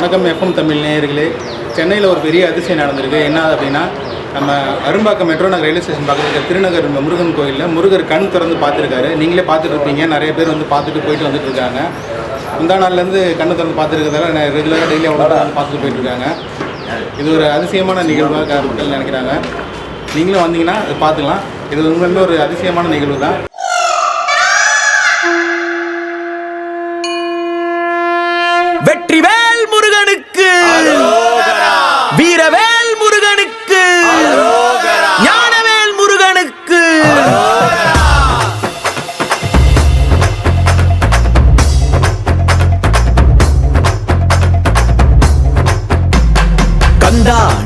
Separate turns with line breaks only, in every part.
வணக்கம் எஃப்எம் தமிழ் நேயர்களே. சென்னையில் ஒரு பெரிய அதிசயம் நடந்திருக்கு. என்ன அப்படின்னா நம்ம Arumbakkam metro Nagar railway station பக்கத்தில் திருநகர் முருகன் கோயிலில் முருகர் கண் திறந்து பார்த்துருக்காரு. நீங்களே பார்த்துட்டு இருப்பீங்க. நிறைய பேர் வந்து பார்த்துட்டு போயிட்டு வந்துட்டு இருக்காங்க. முந்தா நாள்லேருந்து கண்ணு திறந்து பார்த்துருக்கிறதால நான் ரெகுலராக டெய்லி அவ்வளோ வந்து பார்த்துட்டு போயிட்டு இருக்காங்க. இது ஒரு அதிசயமான நிகழ்வாக மக்கள் நினைக்கிறாங்க. நீங்களும் வந்தீங்கன்னா அதை பார்த்துக்கலாம். இது உண்மையிலுமே ஒரு அதிசயமான நிகழ்வு தான்.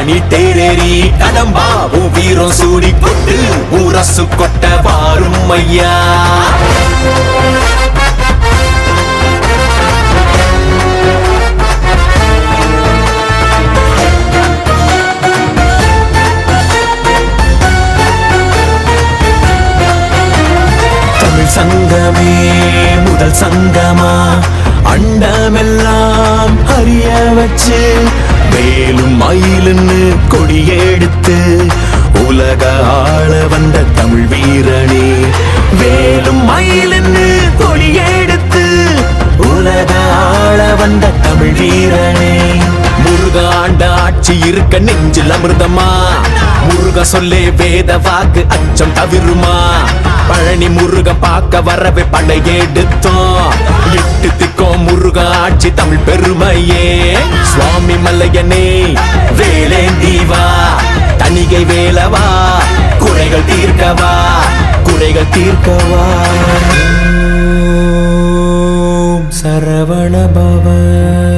ராணி டேரேரி தேரேறி கடம்பாவும் வீரம் சூடி கொட்டு ஊரசு கொட்ட வாரும் ஐயா. சங்கமே முதல் சங்கமா? அண்டமெல்லாம் அறிய வச்சு மேலும் மயிலுன்னு கொடியெடுத்து உலக ஆள வந்த தமிழ் வீரனே வேலும் மயிலுன்னு கொடியெடுத்து உலக ஆள வந்த தமிழ் வீரனே. முருகாண்ட ஆட்சி இருக்க நெஞ்சில் அமிர்தமா? முருக சொல்லே வேத வாக்கு அச்சம் தவிருமா? பழனி முருக பார்க்க வரவே படையெடுத்தோம் எட்டு திக்கோம் முருக ஆட்சி தமிழ் பெருமையே. சுவாமி மல்லையனே வேலே தீவா தணிகை வேலவா குறைகள் தீர்க்கவா குறைகள் தீர்க்கவா. சரவண பவன்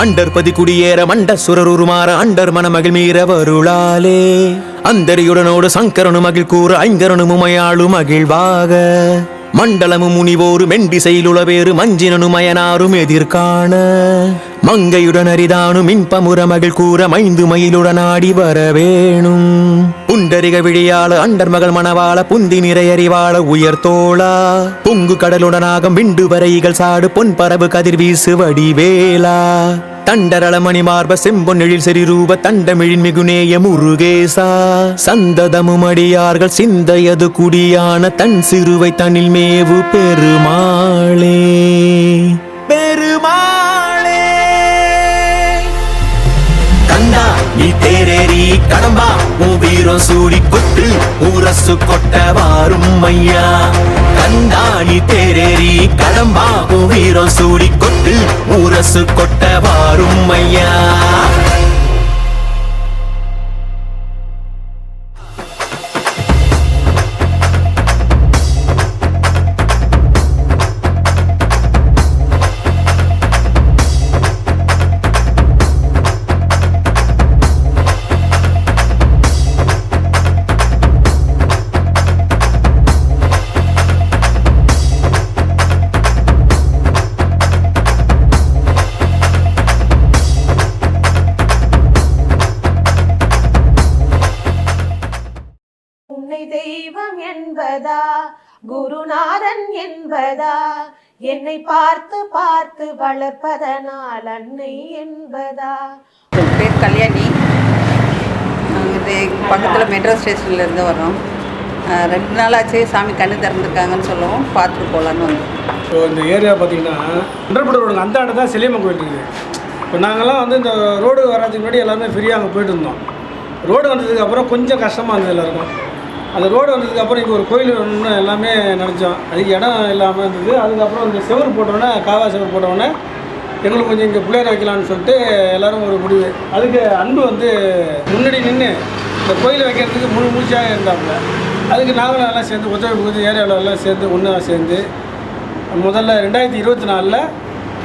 அண்டர்பதி குடியேற மண்ட சுரருமாற அண்டர் மணமகிழ் மீற வருளாலே. அந்தரியுடனோடு சங்கரனு மகிழ் கூற ஐங்கரனு முமையாளு மகிழ்வாக. மண்டலமும் முனிவோரு மெண்டிசையிலுளவேறு மஞ்சினனும் மயனாரும் எதிர்காண மங்கையுடன் அரிதானும் இன்பமுற மகள் கூற மைந்து மயிலுடன் ஆடி வரவேணும். புண்டரிக விழியாள அண்டர் மகள் மணவாள புந்தி நிறையறிவாள உயர் தோளா. பொங்கு கடலுடனாகம் விண்டு வரைகள் சாடு பொன் பரவு கதிர் வீசு வடிவேலா. தண்டரளமணி மார்ப செம்பொன்னெழில் செறிரூப தண்டமிழின் மிகுநேய முருகேசா. சந்ததமும் அடியார்கள் சிந்தையது குடியான தன் சிறுவை தனில் மேவு பெருமாளே. பெருமாளே. கண்டா நீ தேரேறி கடம்பா. உன் வீரம் சூடி கொட்டு ஊரசு கொட்ட வாரும் ஐயா. கண்டா தேரேறி கடம்பாகும் வீரம் சூடி கொட்டு உரசு கொட்ட வாரும் ஐயா
என்பதா? குருநாதன் என்பதா? என்னை பார்த்து பார்த்து வளர்ப்பதனால் அன்னை என்பதா?
என் பேர் கல்யாணி. இது பக்கத்தில் மெட்ரோ ஸ்டேஷன்லேருந்து வரோம். ரெண்டு நாள் ஆச்சு சாமி கண்ணு திறந்துருக்காங்கன்னு சொல்லவும். பார்த்துட்டு போகலான்னு வந்தோம்.
இப்போ இந்த ஏரியா பார்த்தீங்கன்னா அண்டர்புட் ரோடுங்க. அந்த ஆண்டு தான் செல்லியம்மன் கோயில் இருக்குது. இப்போ நாங்கள்லாம் வந்து இந்த ரோடு வர்றதுக்கு முன்னாடி எல்லாருமே ஃப்ரீயாக அங்கே போயிட்டு இருந்தோம். ரோடு வந்ததுக்கு அப்புறம் கொஞ்சம் கஷ்டமாக இருந்தது எல்லாருக்கும். அந்த ரோடு வந்ததுக்கப்புறம் இங்கே ஒரு கோயில் வேணும்னு எல்லாமே நினச்சோம். அதுக்கு இடம் இல்லாமல் இருந்தது. அதுக்கப்புறம் இந்த செவர் போட்டோன்னே காவா செவர் போட்டோன்னே எங்களுக்கு கொஞ்சம் இங்கே பிள்ளையர் வைக்கலாம்னு சொல்லிட்டு எல்லாரும் ஒரு முடிவு. அதுக்கு அன்பு வந்து முன்னாடி நின்று இந்த கோயில் வைக்கிறதுக்கு முழு மூச்சாக இருந்தாப்புல. அதுக்கு நாங்களும் எல்லாம் சேர்ந்து ஒத்துழைப்பு கொடுத்து ஏரியாவில் எல்லாம் சேர்ந்து ஒன்றா சேர்ந்து முதல்ல ரெண்டாயிரத்தி இருபத்தி நாலில்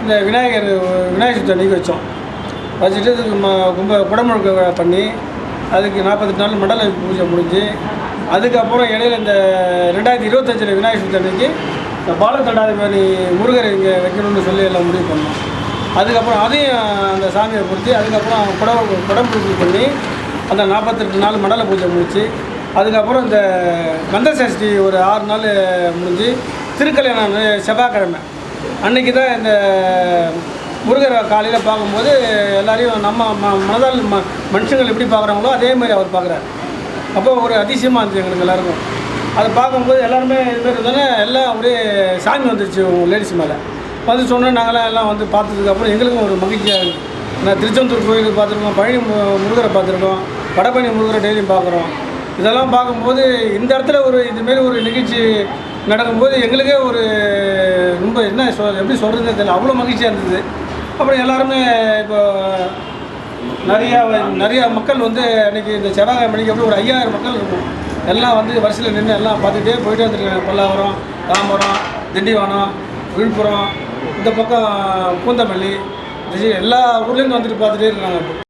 இந்த விநாயகர் விநாயகர் சதுர்த்தி அன்னைக்கு வச்சோம். வச்சுட்டு இதுக்கு ம கும்ப குடமுழுக்க பண்ணி அதுக்கு நாற்பத்தெட்டு நாள் மண்டல பூஜை முடிஞ்சு அதுக்கப்புறம் இடையில இந்த ரெண்டாயிரத்தி இருபத்தஞ்சில் விநாயகர் சதுர்த்தி அன்னைக்கு இந்த பாலத்தடாதிபதி முருகரை இங்கே வைக்கணும்னு சொல்லி எல்லாம் முடிவு பண்ணோம். அதுக்கப்புறம் அதையும் அந்த சாமியை பொறுத்து அதுக்கப்புறம் குடம் குடம் பூஜை பண்ணி அந்த நாற்பத்தெட்டு நாள் மண்டல பூஜை முடிச்சு அதுக்கப்புறம் இந்த கந்த சஷ்டி ஒரு ஆறு நாள் முடிஞ்சு திருக்கல்யாணம் செவ்வாய்க்கிழமை. அன்னைக்கு தான் இந்த முருகரை காலையில் பார்க்கும்போது எல்லாரையும் நம்ம ம மனதால் ம மனுஷங்கள் எப்படி பார்க்குறாங்களோ அதே மாதிரி அவர் பார்க்குறாரு. அப்போ ஒரு அதிசயமாக இருந்துச்சு எங்களுக்கு எல்லாருக்கும். அதை பார்க்கும்போது எல்லாருமே இது இருந்தோன்னே இருந்தாலே எல்லாம் அப்படியே சாமி வந்துருச்சு லேடிஸ் மேலே. வந்து சொன்னோம் நாங்களாம் எல்லாம் வந்து பார்த்ததுக்கப்புறம் எங்களுக்கும் ஒரு மகிழ்ச்சியாக இருக்குது நான் திருச்செந்தூர் கோயில் பார்த்துருக்கோம் பழனி மு- முருகரை பார்த்துருக்கோம் வடபழனி முருகரை டெய்லியும் பார்க்குறோம். இதெல்லாம் பார்க்கும்போது இந்த இடத்துல ஒரு இதுமாரி ஒரு நிகழ்ச்சி நடக்கும்போது எங்களுக்கே ஒரு ரொம்ப என்ன சொல் எப்படி சொல்கிறதுன்னு தெரியல. அவ்வளோ மகிழ்ச்சியாக இருந்தது. அப்புறம் எல்லாருமே இப்போ நிறையா நிறையா மக்கள் வந்து அன்றைக்கி இந்த செவ்வாய் மணிக்கு எப்படி ஒரு ஐயாயிரம் மக்கள் இருக்கும். எல்லாம் வந்து வரிசையில் நின்று எல்லாம் பார்த்துட்டே போயிட்டே வந்துருக்காங்க. பல்லாவரம் தாம்பரம் திண்டிவனம் விழுப்புரம் இந்த பக்கம் பூந்தமல்லி இந்த எல்லா ஊர்லேருந்து வந்துட்டு பார்த்துட்டே இருக்காங்க. இப்போ